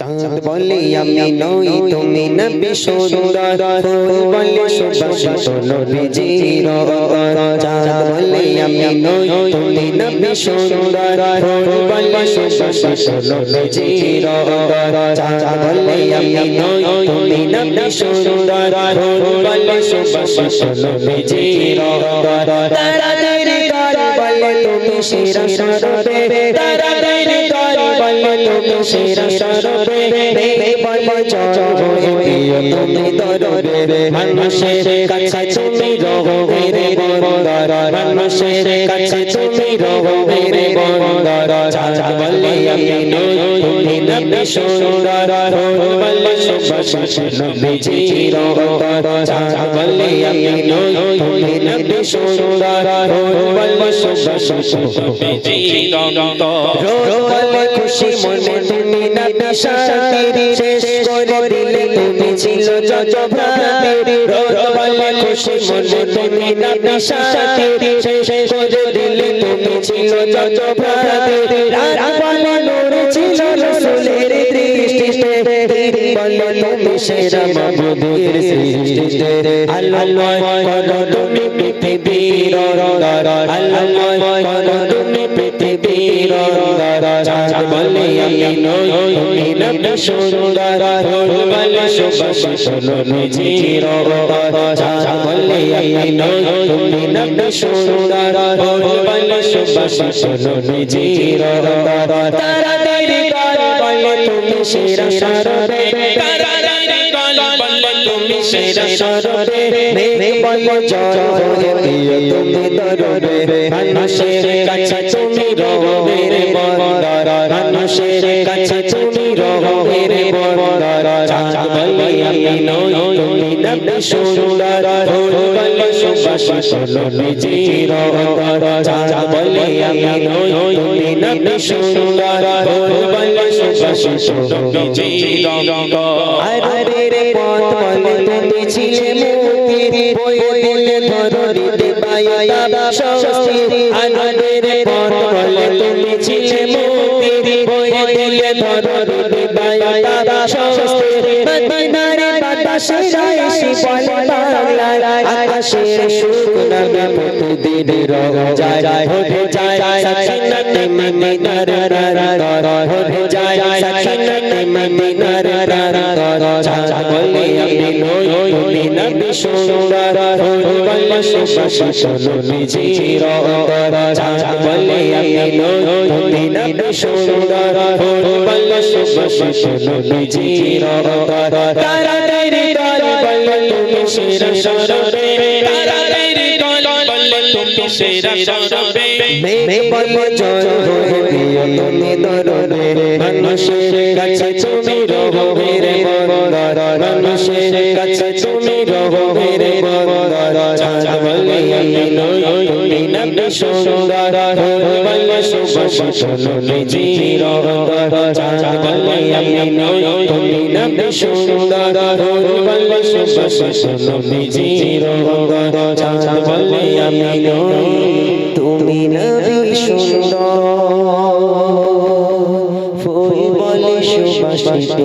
চাঁদ বলে আমি নই তুমি নবী সুন্দর। ফুল বলে সুবাসিত নবীজির চাঁদ বলে আমি নই তুমি নবী সুন্দর। ফুল বলে সুবাসিত নবীজির চাঁদ বলে আমি নই তুমি নবী সুন্দর। ফুল বলে সুবাসিত নবীজির তাড়াতাড়ি কর বলে তুমি শিরা সরবে। তাড়াতাড়ি কর বলে তুমি শিরা সরবে বলে চল তুমি দরবে মানুষের কাছে তুমি রহবে রে বন্দর মানুষের কাছে তুমি রহবে রে বন্দর চাঁদ বলে আমি তুমি নবী সুন্দর বলে সুবাসিত নবীজির চাঁদ বলে আমি তুমি নবী সুন্দর বলে সুবাসিত নবীজির বলে খুশি শান্তি শেষ করে দিলে তুমি ছিল যত ভ্রান্তি রোদ বলে খুশি মনে তুমি নবী শান্তি শেষ করে দিলে তুমি ছিল যত ভ্রান্তি রাত বলে নূর ছিল রসুলের দৃষ্টিতে বলে তুমি সেরা মাহবুবের সৃষ্টিতে আল্লাহ করো, তুমি পৃথিবীর রঙার আল্লাহ করো চাঁদ বলে আমি নই নবী সুন্দর। ফুল বলে আমি নই, তুমি সেরা সরবে মানুষের কাছে তুমি রবে মানুষের কাছে তুমি রবে রে বন্দর। চাঁদ বলে আমি নই, তুমি নবী সুন্দর। বলি ফুল বলে সুবাসিত নবীজির চাঁদ বলে আমি নই, তুমি নবী সুন্দর। বলি ফুল বলে সুবাসিত নবীজির আরে রে পথ বলে তুমি ছিলে মুক্তি বয়ে দিলে ধরিতে পাইতা স্বস্তি আরে রে পথ বলে তুমি ছিলে মুক্তি বয়ে দিলে ধরিতে পাইতা স্বস্তি মদিনারে বাতাসে রাইসি বলে বাংলায় আকাশের সুখ প্রতিদিন রহ যায় সখিনতে মদিনার রার হয়ে যায় সখিনতে মদিনার রার চাঁদ বলে আমি নই তুমি নবী সুন্দর বলে সুবাসিত নবীজির চাঁদ বলে আমি নই তুমি সুন্দর বলে সুবাসিত নবীজির তাড়াতাড়ি কর বলে তুমি শিরা সরবে। তাড়াতাড়ি কর বলে তুমি শিরা সরবে। মে বলে জয় হয়ে প্রিয় তুমি দরবে। মানুষের কাছে তুমি রহবে রে বন্দর। মানুষের কাছে তুমি রহবে রে বন্দর সুন্দর বলে নই তুমি নবী সুন্দর বলে বলে আমি নই তুমি নবী সুন্দর ফুল বলে সুবাসিত।